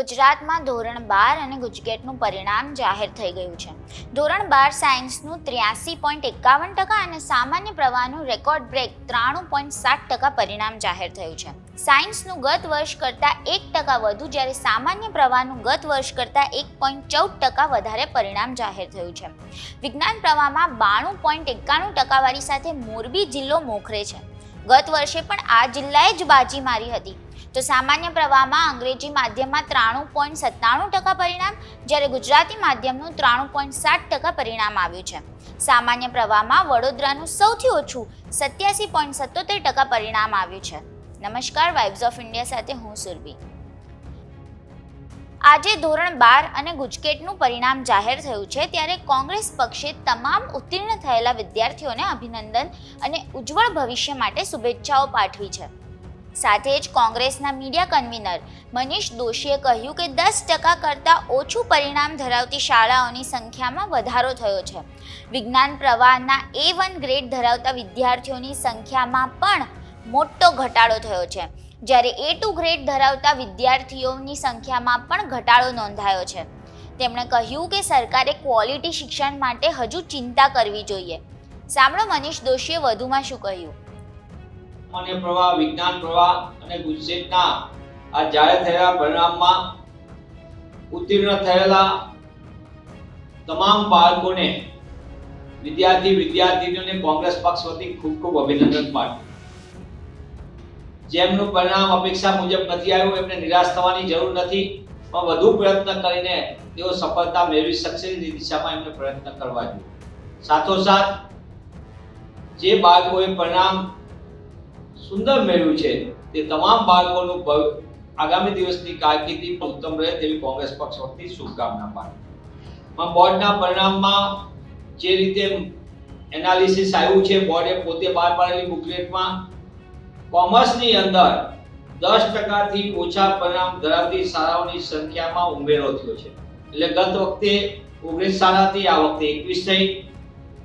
ગુજરાતમાં ધોરણ બાર અને ગુજકેટનું પરિણામ જાહેર થઈ ગયું છે. ધોરણ બાર સાયન્સનું ત્ર્યાસી પોઈન્ટ એકાવન ટકા અને સામાન્ય પ્રવાહનું રેકોર્ડ બ્રેક ત્રાણું પોઈન્ટ સાત ટકા પરિણામ જાહેર થયું છે. સાયન્સનું ગત વર્ષ કરતાં એક ટકા વધુ, જ્યારે સામાન્ય પ્રવાહનું ગત વર્ષ કરતાં એક પોઈન્ટ ચૌદ ટકા વધારે પરિણામ જાહેર થયું છે. વિજ્ઞાન પ્રવાહમાં બાણું પોઈન્ટ એકાણું ટકાવારી સાથે મોરબી જિલ્લો મોખરે છે. ગત વર્ષે પણ આ જિલ્લાએ જ બાજી મારી હતી. તો સામાન્ય પ્રવાહમાં અંગ્રેજી માધ્યમમાં ત્રાણું પોઈન્ટ સત્તાણું ટકા પરિણામ, જ્યારે ગુજરાતી માધ્યમનું ત્રાણું પોઈન્ટ સાત ટકા પરિણામ આવ્યું છે. સામાન્ય પ્રવાહમાં વડોદરાનું સૌથી ઓછું સત્યાસી પોઈન્ટ સત્તોતેર ટકા પરિણામ આવ્યું છે. નમસ્કાર વાઇબ્સ ઓફ ઇન્ડિયા સાથે હું સુરભી. આજે ધોરણ બાર અને ગુજકેટનું પરિણામ જાહેર થયું છે, ત્યારે કોંગ્રેસ પક્ષે તમામ ઉત્તીર્ણ થયેલા વિદ્યાર્થીઓને અભિનંદન અને ઉજ્જવળ ભવિષ્ય માટે શુભેચ્છાઓ પાઠવી છે. સાથે જ કોંગ્રેસના મીડિયા કન્વીનર મનીષ દોશીએ કહ્યું કે દસ ટકા કરતાં ઓછું પરિણામ ધરાવતી શાળાઓની સંખ્યામાં વધારો થયો છે. વિજ્ઞાન પ્રવાહના એ વન ગ્રેડ ધરાવતા વિદ્યાર્થીઓની સંખ્યામાં પણ મોટો ઘટાડો થયો છે. જ્યારે એ ટુ ગ્રેડ ધરાવતા વિદ્યાર્થીઓની સંખ્યામાં પણ ઘટાડો નોંધાયો છે. તેમણે કહ્યું કે સરકારે ક્વોલિટી શિક્ષણ માટે હજુ ચિંતા કરવી જોઈએ. સાંભળો મનીષ દોશીએ વધુમાં શું કહ્યું. સામાન્ય પ્રવાહ, વિજ્ઞાન પ્રવાહ અને ગુજસેટના આ જાહેર થયેલા પરિણામમાં ઉત્તીર્ણ થયેલા તમામ બાળકોને, વિદ્યાર્થી વિદ્યાર્થીઓને કોંગ્રેસ પક્ષ વતી ખૂબ ખૂબ અભિનંદન પાઠવું જેમનું પરિણામ અપેક્ષા મુજબ નથી આવ્યું, એમને નિરાશ થવાની જરૂર નથી, પણ વધુ પ્રયત્ન કરીને તેઓ સફળતા મેળવી શકશે એ દિશામાં એમને પ્રયત્ન કરવા જોઈએ. સાથોસાથ, જે બાળકોએ પરિણામ સુંદર મેળવ્યું છે. તે તમામ બાળકોનું આગામી દિવસની કારકિર્દી પણ ઉત્તમ રહે તેવી કોંગ્રેસ પક્ષ વતી શુભકામના પાઠવું બોર્ડના પરિણામમાં જે રીતે એનાલિસિસ આવ્યું છે, બોર્ડે પોતે બહાર પાડેલી બુકલેટમાં, કોમર્સની અંદર દસ ટકાથી ઓછા પરિણામ ધરાવતી શાળાઓની સંખ્યામાં ઉમેરો થયો છે. એટલે ગત વખતે ઓગણીસ શાળાથી આ વખતે એકવીસ થઈ.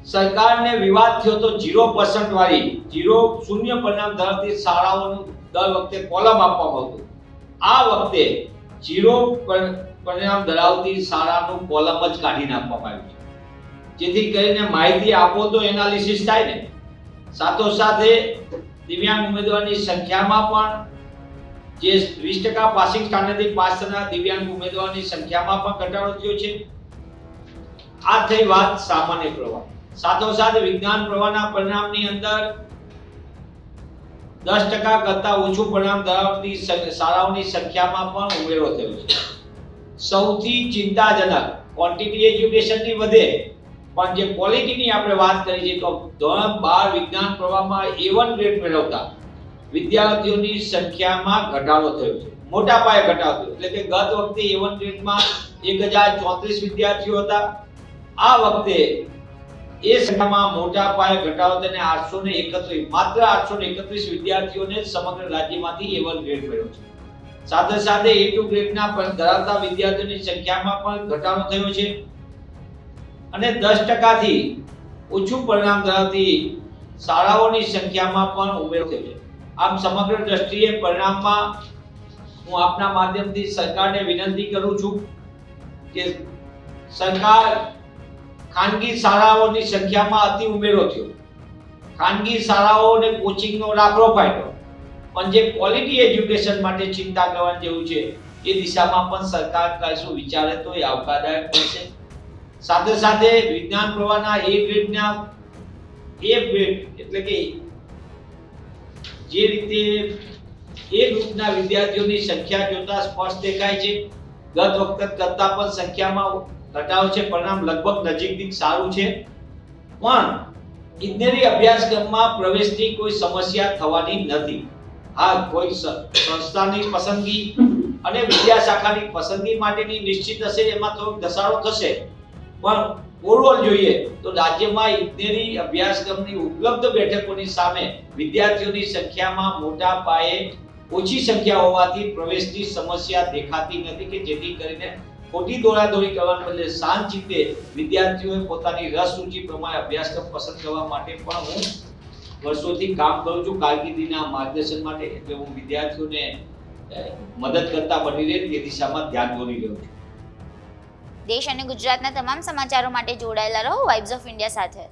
સરકારને વિવાદ થયો તો ઝીરો પર્સન્ટ વાળી, ઝીરો શૂન્ય પરિણામ ધરાવતી શાળાઓનું દર વખતે કોલમ આપવામાં આવતું. આ વખતે પર- પરિણામ ધરાવતી શાળાનું કોલમ જ કાઢી નાખવામાં આવ્યું છે. જેથી કરીને માહિતી આપો તો એનાલિસિસ થાય ને. સાથોસાથે દિવ્યાંગ ઉમેદવારની સંખ્યામાં પણ જે વીસ ટકા પાસિંગ સ્ટાન્ડર્ડથી પાસ થનાર દિવ્યાંગ ઉમેદવારની સંખ્યામાં પણ ઘટાડો થયો છે. આ થઈ વાત સામાન્ય પ્રવાહ. સાથોસાથ વિજ્ઞાન પ્રવાહના પરિણામની અંદર દસ ટકા કરતાં ઓછું પરિણામ ધરાવતી શાળાઓની સંખ્યામાં પણ ઉમેરો થયો છે. સૌથી ચિંતાજનક ક્વોન્ટિટી એજ્યુકેશનની વધે, પણ જે ક્વોલિટીની આપણે વાત કરી છે તો ધોરણ બાર વિજ્ઞાન પ્રવાહમાં એ વન ગ્રેડ મેળવતા વિદ્યાર્થીઓની સંખ્યામાં ઘટાડો થયો છે. મોટા પાયે ઘટાડો એટલે કે ગત વખતે એ વન ગ્રેડમાં એક હજાર ચોત્રીસ વિદ્યાર્થીઓ હતા. આ વખતે એ સંખ્યામાં મોટા પાયે ઘટાડો થઈને આઠસો ને એકત્રીસ, માત્ર આઠસો ને એકત્રીસ વિદ્યાર્થીઓને સમગ્ર રાજ્યમાંથી એ વન ગ્રેડ મળ્યો છે. સાથે સાથે એ ટુ ગ્રેડના પણ ધરાવતા વિદ્યાર્થીઓની સંખ્યામાં પણ ઘટાડો થયો છે. અને દસ ટકાથી ઓછું પરિણામ ધરાવતી શાળાઓની સંખ્યામાં પણ ઉમેરો થયો છે. આમ સમગ્ર દ્રષ્ટિએ પરિણામમાં હું આપના માધ્યમથી સરકારને વિનંતી કરું છું કે સરકાર ખાનગી શાળાઓની સંખ્યામાં અતિ ઉમેરો થયો. ખાનગી શાળાઓને કોચિંગનો રાખલો ફાયદો પણ જે ક્વોલિટી એજ્યુકેશન માટે ચિંતા કરવા જેવું છે, એ દિશામાં પણ સરકાર કશું વિચારે તો એ આવકારદાયક બનશે. સાથે સાથે વિજ્ઞાન પ્રવાહના એ ગ્રેડના એ ગ્રેડ એટલે કે જે રીતે એ ગ્રુપના વિદ્યાર્થીઓની સંખ્યા જોતા સ્પષ્ટ દેખાય છે. ગત વખત કરતાં પણ સંખ્યામાં ઘટાડો છે, પરિણામ લગભગ નજીકથી સારું છે. પણ ઇજનેરી અભ્યાસક્રમમાં પ્રવેશની કોઈ સમસ્યા થવાની નથી. હા, કોઈ સંસ્થાની પસંદગી અને વિદ્યાશાખાની પસંદગી માટેની નિશ્ચિત હશે, એમાં થોડોક ઘસારો થશે. પણ ઓવરઓલ જોઈએ તો રાજ્યમાં ઇજનેરી અભ્યાસક્રમની ઉપલબ્ધ બેઠકોની સામે વિદ્યાર્થીઓની સંખ્યામાં મોટા પાયે ઓછી સંખ્યા હોવાથી પ્રવેશની સમસ્યા દેખાતી નથી કે જેથી કરીને ખોટી દોડાદોડી કરવાને બદલે શાંત ચિત્તે વિદ્યાર્થીઓએ પોતાની રસ રુચિ પ્રમાણે અભ્યાસક્રમ પસંદ કરવા માટે પણ હું વર્ષોથી કામ કરું છું. કારકિર્દીના માર્ગદર્શન માટે એટલે હું વિદ્યાર્થીઓને મદદ કરતા બની રહે તે દિશામાં ધ્યાન દોરી રહ્યો છું. દેશ અને ગુજરાતના તમામ સમાચારો માટે જોડાયેલા રહો. વાઇબ્સ ઓફ ઇન્ડિયા સાથે.